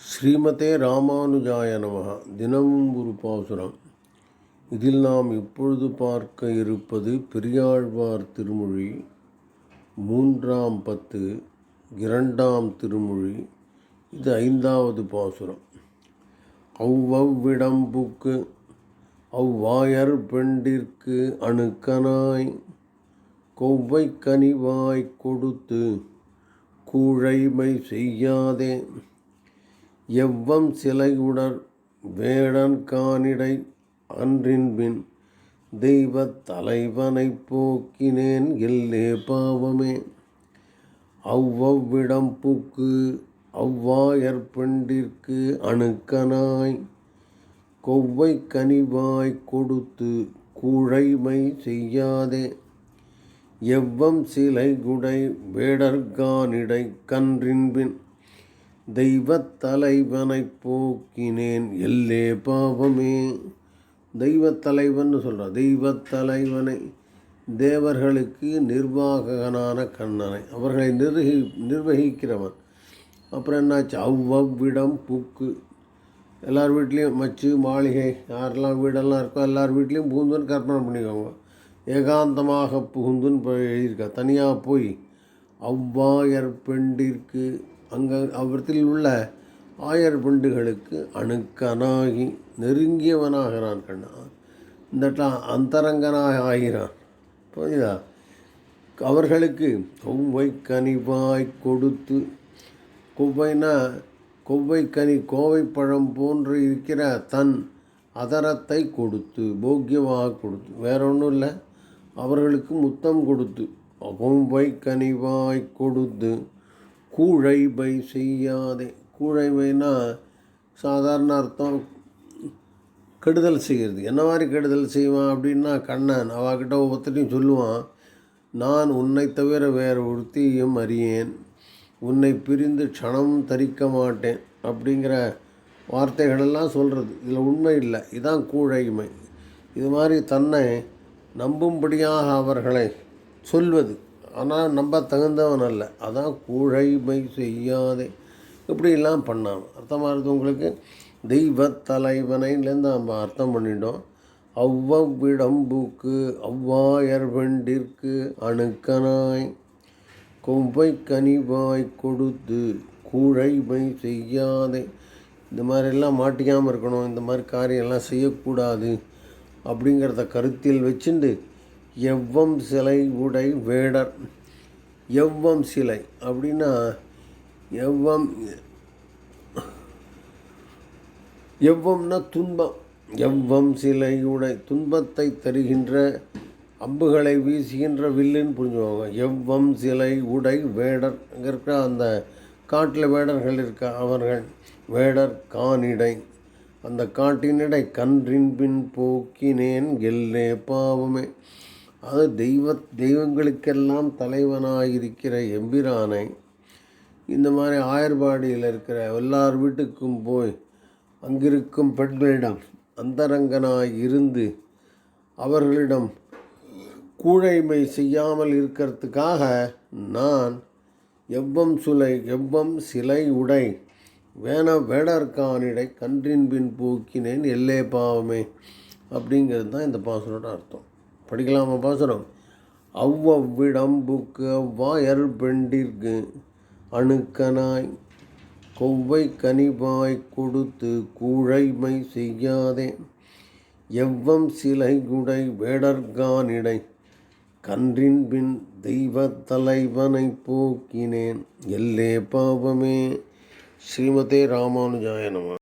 ஸ்ரீமதே ராமானுஜாய நமக தினமும் ஒரு பாசுரம். இதில் நாம் இப்பொழுது பார்க்க இருப்பது பெரியாழ்வார் திருமொழி மூன்றாம் பத்து இரண்டாம் திருமொழி இது ஐந்தாவது பாசுரம். அவ்வவ்விடம்புக்கு அவ்வாயர் பெண்டிற்கு அணுக்கனாய் கொவ்வை கனிவாய் கொடுத்து கூழைமை செய்யாதே. எவ்வம் சிலையுடர் வேடன் காணிடை அன்றின்பின் தெய்வத் தலைவனைப் போக்கினேன் எல்லே பாவமே. அவ்வவ்விடம் பூக்கு அவ்வாயர் பெண்டிற்கு அணுக்கனாய். கொவ்வை கனிவாய் கொடுத்து கூழைமை செய்யாதே. எவ்வம் சிலைகுடை வேடர்கானிடை கன்றின்பின் தெய்வத் தலைவனைப் போக்கினேன். எல்லே பாவமே. தெய்வத் தலைவன்னு சொல்கிறார் தெய்வத் தலைவனை தேவர்களுக்கு நிர்வாககனான கண்ணனை. அவர்களை நிர்வகி நிர்வகிக்கிறவன். அப்புறம் என்னாச்சு? அவ்வவ்விடம் புக்கு. எல்லார் வீட்லேயும் மச்சு மாளிகை யாரெல்லாம் வீடெல்லாம் இருக்கோ எல்லார் வீட்லேயும் புகுந்துன்னு கற்பனை பண்ணிக்கோங்க. ஏகாந்தமாக புகுந்துன்னு போய் எழுதியிருக்கா. தனியாக போய் அவ்வாயர் பெண்டிற்கு அங்கே அவரத்தில் உள்ள ஆயர் பெண்டுகளுக்கு அணுக்கனாகி நெருங்கியவனாகிறான் கண்ணா. இந்த அந்தரங்கனாக ஆகிறான். புரியுதா? அவர்களுக்கு கொவ்வை கனிவாய் கொடுத்து கொவ்வைனா கொவ்வை கனி கோவை பழம் போன்று இருக்கிற தன் அதரத்தை கொடுத்து போக்கியமாக கொடுத்து வேற ஒன்றும் இல்லை. அவர்களுக்கு முத்தம் கொடுத்து கொவ்வை கனிவாய் கொடுத்து கூழைபை செய்யாதே. கூழைபைனா சாதாரண அர்த்தம் கெடுதல் செய்கிறது. என்ன மாதிரி கெடுதல் செய்வான் அப்படின்னா கண்ணன். அவகிட்ட ஒவ்வொருத்தரையும் சொல்லுவான் நான் உன்னை தவிர வேறு ஒருத்தியும் அறியேன். உன்னை பிரிந்து க்ஷணம் தரிக்க மாட்டேன். அப்படிங்கிற வார்த்தைகளெல்லாம் சொல்கிறது இதில் உண்மை இல்லை. இதுதான் கூழைமை. இது மாதிரி தன்னை நம்பும்படியாக அவர்களை சொல்வது. ஆனால் நம்ப தகுந்தவன் அல்ல. அதான் கூழைமை செய்யாதே. இப்படிலாம் பண்ணான். அர்த்தமாக இருக்குது உங்களுக்கு தெய்வ தலைவனைலேருந்து நம்ம அர்த்தம் பண்ணிட்டோம். அவ்வவ்விடம்புக்கு அவ்வாயர் வெண்டிற்கு அணுக்கனாய். கொவ்வை கனிவாய் கொடுத்து கூழைமை செய்யாதே. இந்த மாதிரிலாம் மாட்டிக்காமல் இருக்கணும். இந்த மாதிரி காரியம்லாம் செய்யக்கூடாது. அப்படிங்கிறத கருத்தில் வச்சுண்டு எவ்வம் சிலை உடை வேடர். எவ்வம் சிலை அப்படின்னா எவ்வம் எவ்வம்னா துன்பம். எவ்வம் சிலை உடை துன்பத்தை தருகின்ற அம்புகளை வீசுகின்ற வில்லுன்னு புரிஞ்சுவாங்க எவ்வம் சிலை உடை வேடர். அங்கே இருக்கிற அந்த காட்டில் வேடர்கள் இருக்க அவர்கள் வேடர் கானிடை. அந்த காட்டினிடை கன்றின் பின் போக்கினேன் எல்லே பாவமே. அது தெய்வ தெய்வங்களுக்கெல்லாம் தலைவனாயிருக்கிற எம்பிரானை இந்த மாதிரி ஆயர்பாடியில் இருக்கிற எல்லார் வீட்டுக்கும் போய் அங்கிருக்கும் பெண்களிடம் அந்தரங்கனாய் இருந்து அவர்களிடம் கூழைமை செய்யாமல் இருக்கிறதுக்காக நான் எவ்வம் சுலை எவ்வம் சிலை உடை வேண வேடற்கானிடை கன்றின் பின் போக்கினேன் எல்லே பாவமே அப்படிங்கிறது தான் இந்த பாசனோட அர்த்தம். படிக்கலாமா பாசுரம்? அவ்வவ்விடம்புக்கு அவ்வாயர் பெண்டிற்கு அணுக்கனாய் கொவ்வை கனிவாய் கொடுத்து கூழைமை செய்யாதே. எவ்வம் சிலை குடை வேடர்கானிடை கன்றின் பின் தெய்வ தலைவனை போக்கினேன். எல்லே பாவமே. ஸ்ரீமதே ராமானுஜாய நம.